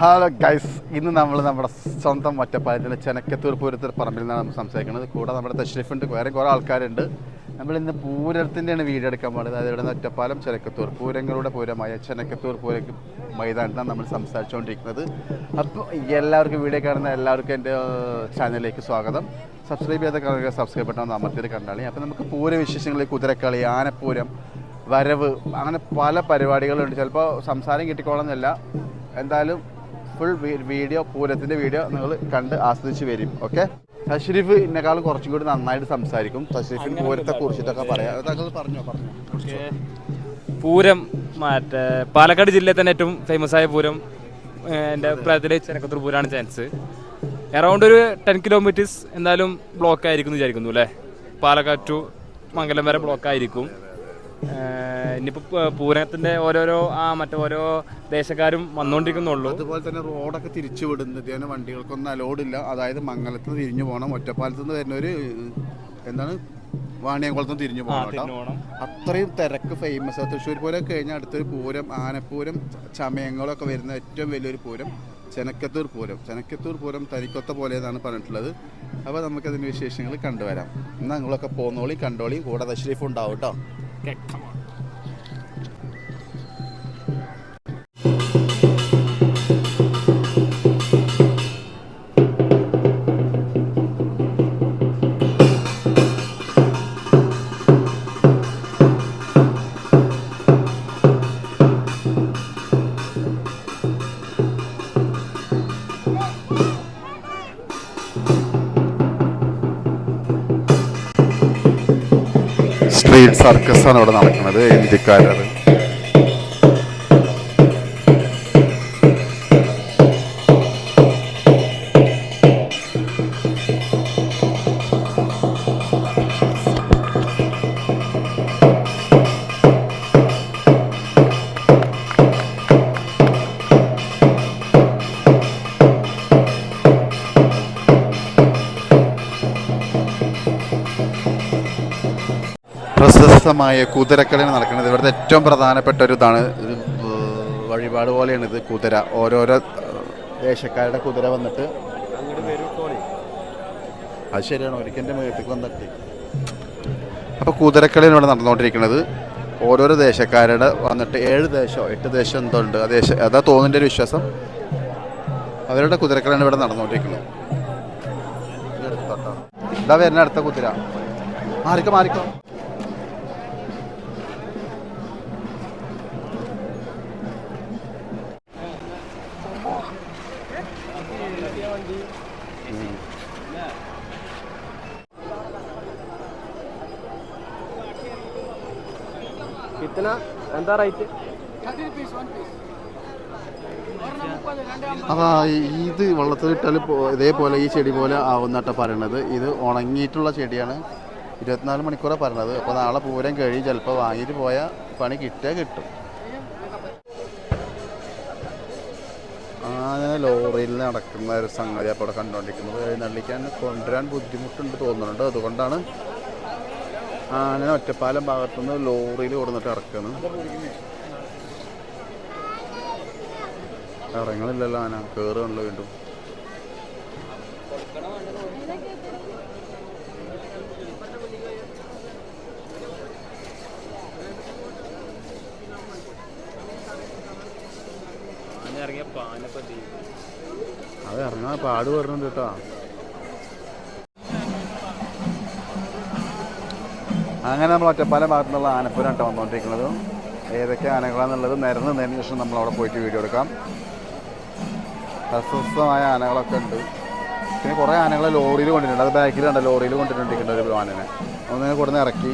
Hello guys ഇന്ന് നമ്മൾ നമ്മുടെ സ്വന്തം ഒറ്റപ്പാലത്തിലെ ചെനക്കത്തൂർ പൂരത്തിൽ പറമ്പിൽ നിന്നാണ് നമ്മൾ സംസാരിക്കുന്നത്. കൂടെ നമ്മുടെ തശ്രീഫുണ്ട് വേറെ കുറേ ആൾക്കാരുണ്ട്. നമ്മൾ ഇന്ന് പൂരത്തിന്റെയാണ് വീഡിയോ എടുക്കാൻ പാടുന്നത് അതായത് നിന്ന് ഒറ്റപ്പാലം ചെനക്കത്തൂർ പൂരങ്ങളുടെ പൂരമായ ചെനക്കത്തൂർ പൂര മൈതാനത്താണ് നമ്മൾ സംസാരിച്ചുകൊണ്ടിരിക്കുന്നത്. അപ്പോൾ എല്ലാവർക്കും വീഡിയോ കാണുന്ന എല്ലാവർക്കും എന്റെ ചാനലിലേക്ക് സ്വാഗതം. സബ്സ്ക്രൈബ് ചെയ്ത കാണുക സബ്സ്ക്രൈബ് ബട്ടൺ അമർത്തിയിട്ട് കണ്ടാളി. അപ്പോൾ നമുക്ക് പൂരവിശേഷങ്ങളിൽ കുതിരക്കളി ആനപ്പൂരം വരവ് അങ്ങനെ പല പരിപാടികളുണ്ട്. ചിലപ്പോൾ സംസാരം കിട്ടിക്കോളന്നല്ല. എന്തായാലും ഫുൾ വീഡിയോ പൂരത്തിന്റെ വീഡിയോ നിങ്ങൾ കണ്ട് ആസ്വദിച്ച് വരും ഓക്കെ തഷ്രീഫ് എന്നെക്കാളും കുറച്ചും കൂടി നന്നായിട്ട് സംസാരിക്കും. തഷ്രീഫിന് പൂരത്തെ കുറിച്ചിട്ടൊക്കെ പറയാം. അതൊക്കെ താങ്കൾ പറഞ്ഞോ പറഞ്ഞു. പൂരം മറ്റേ പാലക്കാട് ജില്ലയിൽ തന്നെ ഏറ്റവും ഫേമസ് ആയ പൂരം എന്റെ അഭിപ്രായത്തിൽ ചെനക്കത്തൂർ പൂരമാണ് ചാൻസ് അറൗണ്ട് ഒരു ടെൻ കിലോമീറ്റേഴ്സ് എന്തായാലും ബ്ലോക്ക് ആയിരിക്കും എന്ന് വിചാരിക്കുന്നു അല്ലേ? പാലക്കാട് ടു മംഗലം വരെ ബ്ലോക്ക് ആയിരിക്കും. ഏഹ് പൂരത്തിന്റെ ഓരോരോ ആ മറ്റേ ഓരോ ദേശക്കാരും വന്നുകൊണ്ടിരിക്കുന്നുള്ളൂ അതുപോലെ തന്നെ റോഡൊക്കെ തിരിച്ചു വിടുന്നത് വണ്ടികൾക്കൊന്നും അലോഡില്ല അതായത് മംഗലത്ത് നിന്ന് തിരിഞ്ഞു പോകണം ഒറ്റപ്പാലത്ത് നിന്ന് വരുന്ന ഒരു എന്താണ് വാണിയംകുളത്ത് തിരിഞ്ഞു പോകണം അത്രയും തിരക്ക് ഫേമസ് തൃശ്ശൂർ പൂരം കഴിഞ്ഞ അടുത്തൊരു പൂരം ആനപ്പൂരം ചമയങ്ങളൊക്കെ വരുന്ന ഏറ്റവും വലിയൊരു പൂരം ചെനക്കത്തൂർ പൂരം. ചെനക്കത്തൂർ പൂരം തനിക്കൊത്ത പോലെ എന്നാണ് പറഞ്ഞിട്ടുള്ളത്. അപ്പോൾ നമുക്കതിന്റെ വിശേഷങ്ങൾ കണ്ടുവരാം. എന്നാൽ നിങ്ങളൊക്കെ പോന്നോളി കണ്ടോളി കൂടെ തശ്രീഫ് ഉണ്ടാവും കേട്ടോ. Okay, come on. സർക്കസ് ആണ് ഇവിടെ നടക്കുന്നത് ഇന്ത്യക്കാരത്. പ്രശസ്തമായ കുതിരക്കളിന് നടക്കുന്നത്. ഇവിടുത്തെ ഏറ്റവും പ്രധാനപ്പെട്ട ഒരു ഇതാണ് വഴിപാട് പോലെയാണ് ഇത് കുതിര. ഓരോരോ ദേശക്കാരുടെ കുതിര വന്നിട്ട്. അത് ശരിയാണ് ഒരിക്കൽ മേത്തേക്ക് വന്നിട്ട് അപ്പോൾ കുതിരക്കളിയാണ് ഇവിടെ നടന്നുകൊണ്ടിരിക്കുന്നത്. ഓരോരോ ദേശക്കാരുടെ വന്നിട്ട് ഏഴ് ദേശമോ എട്ട് ദേശം എന്തോ ഉണ്ട്. ആ ദേശം അതാ തോന്നിന്റെ ഒരു വിശ്വാസം. അവരുടെ കുതിരക്കളിയാണ് ഇവിടെ നടന്നുകൊണ്ടിരിക്കുന്നത്. ഇതാ വരുന്ന അടുത്ത കുതിര. മാറിക്കോ മാറിക്കോ. എന്താ റേറ്റ് അതാ ഇത് ഇതേപോലെ ഈ ചെടി പോലെ ആവുന്നട്ട പറയണത്. ഇത് ഉണങ്ങിയിട്ടുള്ള ചെടിയാണ്. ഇരുപത്തിനാല് മണിക്കൂറാണ് പറയണത്. അപ്പോൾ നാളെ പൂരം കഴിയും. ചിലപ്പോൾ വാങ്ങിയിട്ട് പോയാൽ പണി കിട്ടിയാൽ കിട്ടും. ആന ലോറിയിൽ നടക്കുന്ന ഒരു സംഗതി അപ്പോൾ കണ്ടുകൊണ്ടിരിക്കുന്നത് നള്ളിക്കാൻ കൊണ്ടുവരാൻ ബുദ്ധിമുട്ടുണ്ട് തോന്നുന്നുണ്ട്. അതുകൊണ്ടാണ് ആന ഒറ്റപ്പാലം ഭാഗത്തുനിന്ന് ലോറിയിൽ കൊടുന്നിട്ട് ഇറക്കണം. ഇറങ്ങണില്ലല്ലോ ആന കയറുകയാണല്ലോ വീണ്ടും. അത് ഇറങ്ങാൻ പാട് വരണം കേട്ടോ. അങ്ങനെ നമ്മൾ ഒറ്റപ്പാല ഭാഗത്തു നിന്നുള്ള ആനപ്പൂരം കേട്ടോ വന്നുകൊണ്ടിരിക്കുന്നത്. ഏതൊക്കെ ആനകളാണെന്നുള്ളത് നിരന്ന് നിന്നതിന് ശേഷം നമ്മൾ അവിടെ പോയിട്ട് വീഡിയോ എടുക്കാം. പ്രശസ്തമായ ആനകളൊക്കെ ഉണ്ട്. പിന്നെ കുറേ ആനകളെ ലോറിയിൽ കൊണ്ടിട്ടുണ്ട്. അത് ബാക്കിൽ കണ്ട? ലോറിയിൽ കൊണ്ടിട്ടുണ്ടിരിക്കുന്ന ഒരു ആനനെ. ഒന്നിനെ കൊടുന്ന് ഇറക്കി.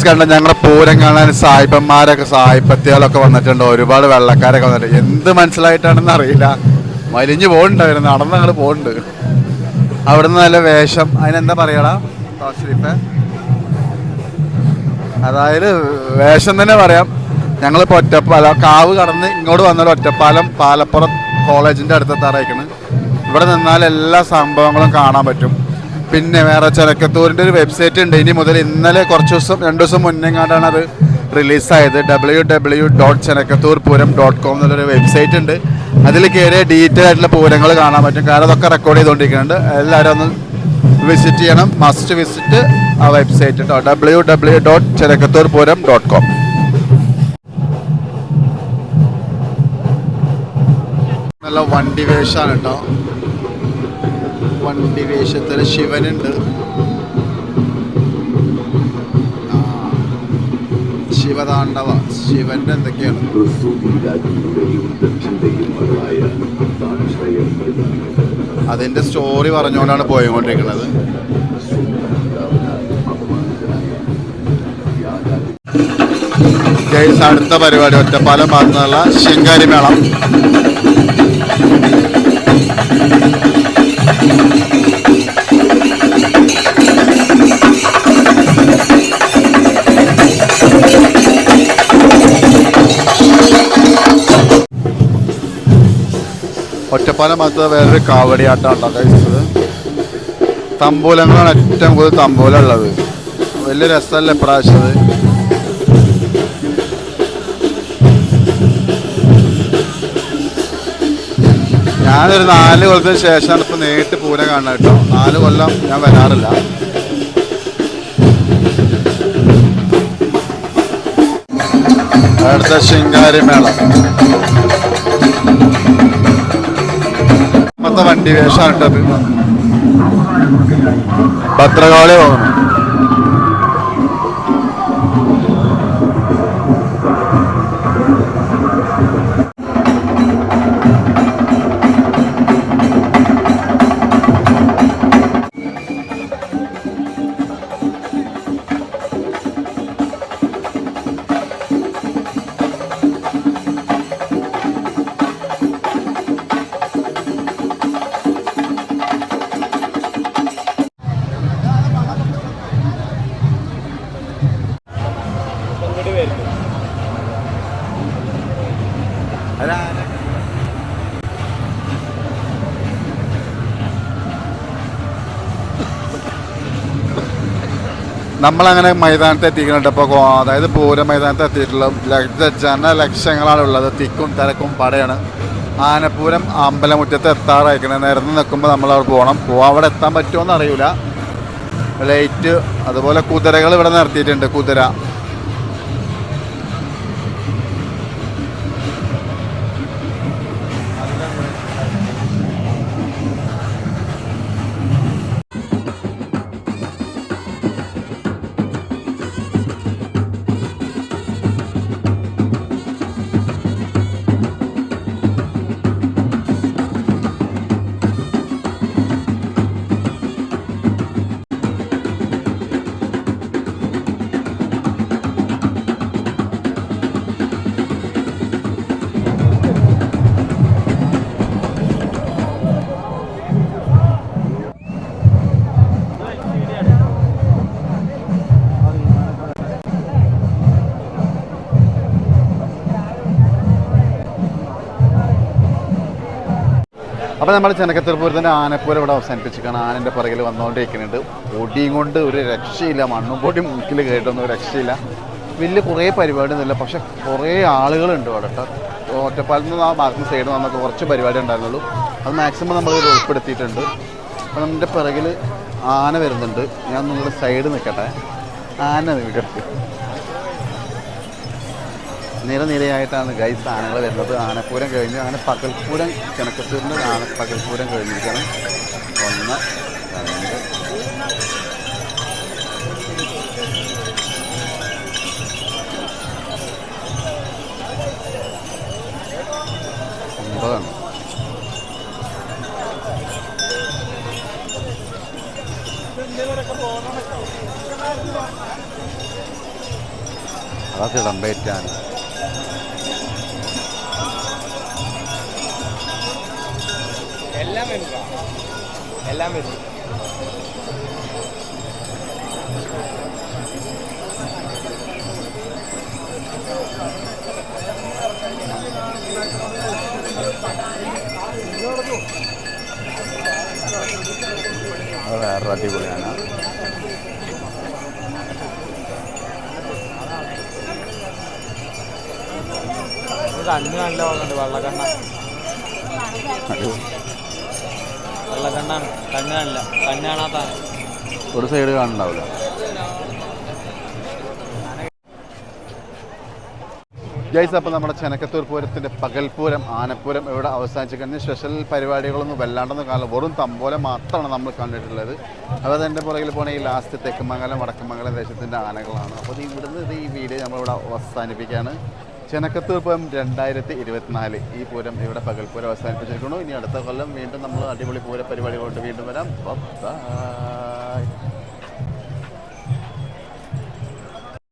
ഗൈസ് കണ്ട ഞങ്ങളുടെ പൂരം കാണാൻ സായിപ്പന്മാരൊക്കെ സായിപ്പത്തികളൊക്കെ വന്നിട്ടുണ്ട്. ഒരുപാട് വെള്ളക്കാരൊക്കെ വന്നിട്ടുണ്ട്. എന്ത് മനസ്സിലായിട്ടാണെന്ന് അറിയില്ല. വലിഞ്ഞു പോകുന്നുണ്ടായിരുന്നു നടന്ന് ഞങ്ങൾ പോകുന്നുണ്ട് അവിടുന്ന് നല്ല വേഷം. അതിനെന്താ പറയടാ? ഷരീഫേ? അതായത് വേഷം തന്നെ പറയാം. ഞങ്ങൾ ഇപ്പോൾ ഒറ്റപ്പാലം കാവ് കടന്ന് ഇങ്ങോട്ട് വന്നാൽ ഒറ്റപ്പാലം പാലപ്പുറം കോളേജിന്റെ അടുത്തെത്താറായിക്കണ് ഇവിടെ നിന്നാൽ എല്ലാ സംഭവങ്ങളും കാണാൻ പറ്റും. പിന്നെ വേറെ ചരക്കത്തൂരിന്റെ ഒരു വെബ്സൈറ്റ് ഉണ്ട്. ഇനി മുതൽ ഇന്നലെ കുറച്ച് ദിവസം രണ്ട് ദിവസം മുന്നേ കണ്ടാണ് അത് റിലീസായത് W W dot Chenakkathur Pooram dot com എന്നുള്ളൊരു വെബ്സൈറ്റ് ഉണ്ട്. അതിൽ കയറിയ ഡീറ്റെയിൽ ആയിട്ടുള്ള പൂരങ്ങൾ കാണാൻ പറ്റും. കാരണം അതൊക്കെ റെക്കോർഡ് ചെയ്തുകൊണ്ടിരിക്കുന്നുണ്ട് എല്ലാവരും ഒന്ന് വിസിറ്റ് ചെയ്യണം. മസ്റ്റ് വിസിറ്റ് ആ വെബ്സൈറ്റ് കേട്ടോ W W dot Chenakkathur Pooram dot com നല്ല വണ്ടി വേഷമാണ് കേട്ടോ വണ്ടി വേഷത്തിൽ ശിവനുണ്ട്. ശിവതാണ്ഡവ. ശിവന്റെ എന്തൊക്കെയാണ്? അതിന്റെ സ്റ്റോറി പറഞ്ഞുകൊണ്ടാണ് പോയിക്കൊണ്ടിരിക്കുന്നത്. അടുത്ത പരിപാടി ഒറ്റപ്പാലം ഭാഗത്തുനിന്നുള്ള ശിങ്കാരി ഒറ്റപ്പാലം ഭാഗത്ത് വേറൊരു കാവടിയാട്ടമാണ് കഴിച്ചത് തമ്പൂലങ്ങളാണ് ഏറ്റവും കൂടുതൽ തമ്പൂലുള്ളത് വലിയ രസമല്ല ഇപ്രാവശ്യത് ഞാനൊരു നാല് കൊല്ലത്തിന് ശേഷമാണ് ഇപ്പം നേരിട്ട് പൂനെ കാണുന്നത് കേട്ടോ. നാല് കൊല്ലം ഞാൻ വരാറില്ല. അടുത്ത ശിങ്കാരി മേളം. മൊത്തം വണ്ടി വേഷമാണ് ഇട്ടത് ഭദ്രകാളി പോകുന്നു നമ്മളങ്ങനെ മൈതാനത്ത് എത്തിക്കുന്നുണ്ട് ഇപ്പോൾ അതായത് പൂര മൈതാനത്ത് എത്തിയിട്ടുള്ള ജന ലക്ഷങ്ങളാണ് ഉള്ളത്. തിക്കും തിരക്കും പടയാണ്. ആനപ്പൂരം അമ്പലമുറ്റത്ത് എത്താറായിരിക്കണം നിരന്ന് നിൽക്കുമ്പോൾ നമ്മൾ അവിടെ പോകണം പോകാൻ അവിടെ എത്താൻ പറ്റുമോ എന്നറിയില്ല ലൈറ്റ് അതുപോലെ കുതിരകൾ ഇവിടെ നിർത്തിയിട്ടുണ്ട്. കുതിര. അപ്പോൾ നമ്മൾ ചെനക്കത്തൂർപൂരത്തിന്റെ ആനപ്പൂരം ഇവിടെ അവസാനിപ്പിച്ചിരിക്കുകയാണ്. ആനന്റെ പുറകിൽ വന്നുകൊണ്ടിരിക്കുന്നുണ്ട്. പൊടിയും കൊണ്ട് ഒരു രക്ഷയില്ല. മണ്ണും പൊടി മുക്കിൽ ഒരു രക്ഷയില്ല. വലിയ കുറേ പരിപാടി ഒന്നുമില്ല പക്ഷെ കുറേ ആളുകളുണ്ട് അവിടെ കേട്ടോ. ഒറ്റപ്പാലത്ത് നിന്ന് ആ ഭാഗത്ത് സൈഡ് വന്നൊക്കെ കുറച്ച് പരിപാടി ഉണ്ടായിരുന്നുള്ളൂ. അത് മാക്സിമം നമ്മൾ ഉൾപ്പെടുത്തിയിട്ടുണ്ട്. അപ്പോൾ നമ്മുടെ പിറകിൽ ആന വരുന്നുണ്ട്. ഞാൻ നിങ്ങളുടെ സൈഡ് നിൽക്കട്ടെ. ആന നിൽക്കട്ടെ നിരനിരയായിട്ടാണ് ഗൈസ് ആനകൾ വരുന്നത്. ആനപ്പൂരം കഴിഞ്ഞ്. അങ്ങനെ പകൽപ്പൂരം കിണക്കത്തൂരിന്റെ ആന പകൽപ്പൂരം കഴിഞ്ഞിരിക്കണം ഒന്ന് രണ്ട്. ഒമ്പതാണ്. അതൊക്കെ ഇടമ്പേറ്റാൻ എല്ലാം വരുന്നു എല്ലാം വരുന്നു വേറൊരു അടിപൊളിയാണ്. കണ്ണ് നല്ല വെള്ളമുണ്ട് വെള്ളക്കണ്ണ. അടിപൊളി. വെള്ളക്കണ്ണാണ്. കണ്ണ് കാണാത്താണ് ഒരു സൈഡ് കാണുന്നുണ്ടാവില്ല. ജയ്സ് അപ്പോൾ നമ്മുടെ ചെനക്കത്തൂർ പൂരത്തിന്റെ പകൽപൂരം ആനപ്പൂരം ഇവിടെ അവസാനിച്ച് കഴിഞ്ഞാൽ സ്പെഷ്യൽ പരിപാടികളൊന്നും വല്ലാണ്ടെന്ന് കാണില്ല വെറും തമ്പോലം മാത്രമാണ് നമ്മൾ കണ്ടിട്ടുള്ളത്. അതായത് എന്റെ പുറകിൽ പോണ ഈ ലാസ്റ്റ് തെക്കുമംഗലം വടക്കുമംഗലം ദേശത്തിന്റെ ആനകളാണ്. അപ്പോൾ ഇവിടുന്ന് ഈ വീഡിയോ നമ്മളിവിടെ അവസാനിപ്പിക്കുകയാണ്. ചെനക്കത്തൂർ പൂരം രണ്ടായിരത്തി ഇരുപത്തിനാല് ഈ പൂരം ഇവിടെ പകൽപ്പൂരം അവസാനിപ്പിച്ചിരിക്കുന്നു. ഇനി അടുത്ത കൊല്ലം വീണ്ടും നമ്മൾ അടിപൊളി പൂര പരിപാടികളോട്ട് വീണ്ടും വരാം. ബൈ